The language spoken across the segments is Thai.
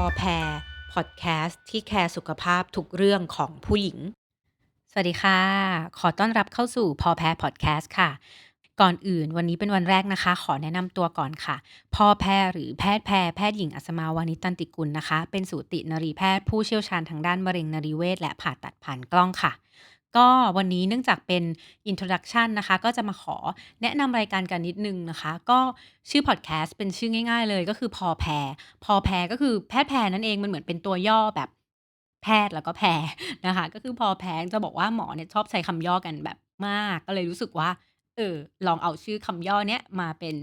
อแพรพอดแคสต์ที่แคร์สุขภาพทุกเรื่องของผู้หญิง สวัสดีค่ะ ขอต้อนรับเข้าสู่พอแพรพอดแคสต์ค่ะ ก่อนอื่นวันนี้เป็นวันแรกนะคะ ขอแนะนำตัวก่อนค่ะ พอแพรหรือแพทย์แพรแพทย์หญิงอัศมาวานิตันติกุลนะคะ เป็นสูตินรีแพทย์ผู้เชี่ยวชาญทางด้านมะเร็งนรีเวชและผ่าตัดผ่านกล้องค่ะ ก็วันนี้เนื่องจากเป็น introduction นะคะ ก็จะมาขอแนะนำรายการกันนิดนึงนะคะ ก็ชื่อพอดแคสต์เป็นชื่อง่าย ๆ เลยก็คือพอแพรพอแพรก็คือแพทย์แพรนั่นเองมันเหมือนเป็นตัวย่อแบบแพทย์แล้วก็แพรนะคะ ก็คือพอแพรจะบอกว่าหมอเนี่ยชอบใช้คำย่อกันแบบมาก ก็เลยรู้สึกว่า เออ ลองเอาชื่อคำย่อเนี้ยมาเป็น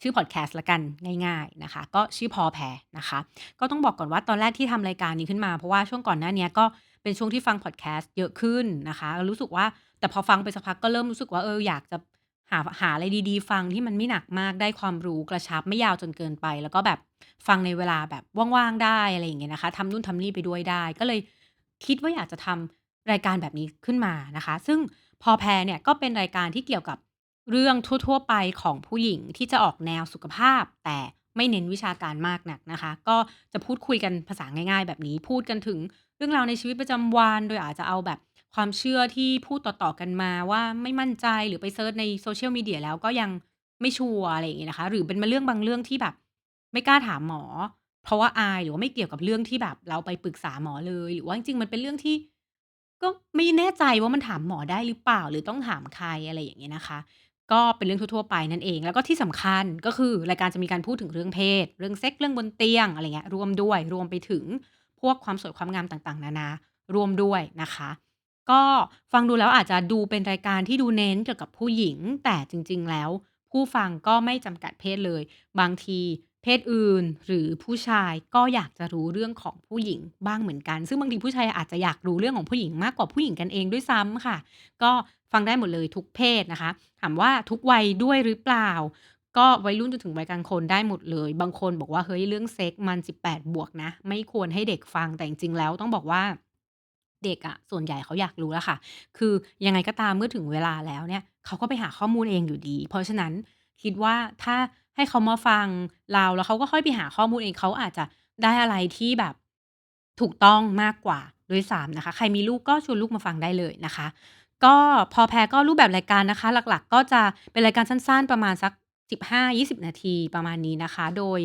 ชื่อพอดแคสต์ละกันง่ายๆนะคะ ก็ชื่อพอแพรนะคะ ก็ต้องบอกก่อนว่าตอนแรกที่ทำรายการนี้ขึ้นมา เพราะว่าช่วงก่อนหน้านี้ก็ เป็นช่วงที่ฟังพอดแคสต์เยอะขึ้นนะคะ รู้สึกว่าแต่พอฟังไปสักพักก็เริ่มรู้สึกว่าเอออยากจะหาหาอะไรดีๆ ฟังที่มันไม่หนักมากได้ความรู้กระชับไม่ยาวจนเกินไป แล้วก็แบบฟังในเวลาแบบว่างๆได้อะไรอย่างเงี้ยนะคะทำนู่นทำนี่ไปด้วยได้ ก็เลยคิดว่าอยากจะทำรายการแบบนี้ขึ้นมานะคะ ซึ่งพอแพรเนี่ยก็เป็นรายการที่เกี่ยวกับเรื่องทั่ว ๆ ไปของผู้หญิงที่จะออกแนวสุขภาพ แต่ ไม่เน้นวิชาการมากนักนะคะ ก็จะพูดคุยกันภาษาง่าย ๆ แบบนี้พูดกันถึงเรื่องราวในชีวิตประจำวันโดยอาจจะเอาแบบความเชื่อที่พูดต่อๆกันมาว่าไม่มั่นใจหรือไปเซิร์ชใน Social Media แล้วก็ยังไม่ชัวร์อะไรอย่างงี้นะคะ หรือเป็นมาเรื่องบางเรื่องที่แบบ ไม่กล้าถามหมอ เพราะว่าอายหรือว่าไม่เกี่ยวกับเรื่องที่แบบเราไปปรึกษาหมอเลย หรือว่าจริงๆมันเป็นเรื่องที่ ก็ไม่แน่ใจว่ามันถามหมอได้หรือเปล่า หรือต้องถามใครอะไรอย่างเงี้ยนะคะ ก็เป็นเรื่องทั่วๆไปนั่นเอง แล้วก็ที่สำคัญก็คือรายการจะมีการพูดถึงเรื่องเพศ เรื่องเซ็กเรื่องบนเตียงอะไรเงี้ยรวมด้วยรวมไปถึงพวกความสวยความงามต่างๆ นานารวมด้วยนะคะ ก็ฟังดูแล้วอาจจะดูเป็นรายการที่ดูเน้นเกี่ยวกับผู้หญิง แต่จริง ๆ แล้ว ผู้ฟังก็ไม่จำกัดเพศเลย บางที เพศอื่น หรือผู้ชายก็อยากจะรู้เรื่องของผู้หญิงบ้างเหมือนกัน ซึ่งบางทีผู้ชายอาจจะอยากรู้เรื่องของผู้หญิงมากกว่าผู้หญิงกันเองด้วยซ้ำค่ะ ก็ฟังได้หมดเลยทุกเพศนะคะ ถามว่าทุกวัยด้วยหรือเปล่า ก็วัยรุ่นจนถึงวัยกลางคนได้หมดเลย บางคนบอกว่าเฮ้ยเรื่องเซ็กส์มัน 18 บวกนะ ไม่ควรให้เด็กฟังแต่จริงๆแล้วต้องบอกว่า เด็กอะส่วนใหญ่เขาอยากรู้แล้วค่ะ คือยังไงก็ตามเมื่อถึงเวลาแล้วเนี่ยเขาก็ไปหาข้อมูลเองอยู่ดี เพราะฉะนั้นคิดว่าถ้า ให้เขามาฟังเรา แล้วเขาก็ค่อยไปหาข้อมูลเอง เขาอาจจะได้อะไรที่แบบถูกต้องมากกว่าด้วยซ้ำนะคะ ใครมีลูกก็ชวนลูกมาฟังได้เลยนะคะ ก็พอแพรก็รูปแบบรายการนะคะ หลักๆ ก็จะเป็นรายการสั้น ๆ ประมาณสัก 15-20 นาทีประมาณนี้นะคะ โดย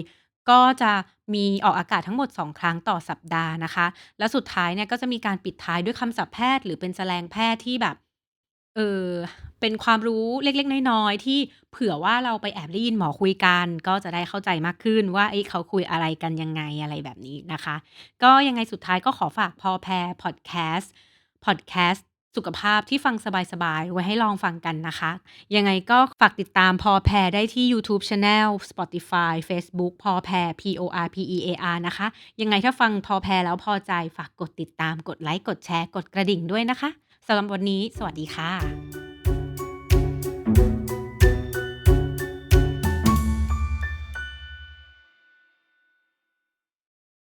ก็จะมีออกอากาศทั้งหมด 2 ครั้งต่อสัปดาห์นะคะ แล้วสุดท้ายเนี่ยก็จะมีการปิดท้ายด้วยคำศัพท์แพทย์ หรือเป็นแสลงแพทย์ที่แบบ เออ เป็นความรู้เล็ก ๆ น้อย ๆ ที่เผื่อว่าเราไปแอบได้ยินหมอคุยกัน ก็จะได้เข้าใจมากขึ้นว่าเอ๊ะเขาคุยอะไรกันยังไงอะไรแบบนี้นะคะ ก็ยังไงสุดท้ายก็ขอฝากพอแพรพอดแคสต์พอดแคสต์สุขภาพที่ฟังสบาย ๆ ไว้ให้ลองฟังกันนะคะ ยังไงก็ฝากติดตามพอแพรได้ที่ยูทูบ Channel Spotify เฟซบุ๊กพอแพร P-O-R-P-E-A-R นะคะ ยังไงถ้าฟังพอแพรแล้วพอใจฝากกดติดตามกดไลก์กดแชร์กดกระดิ่งด้วยนะคะสำหรับวันนี้ สวัสดีค่ะ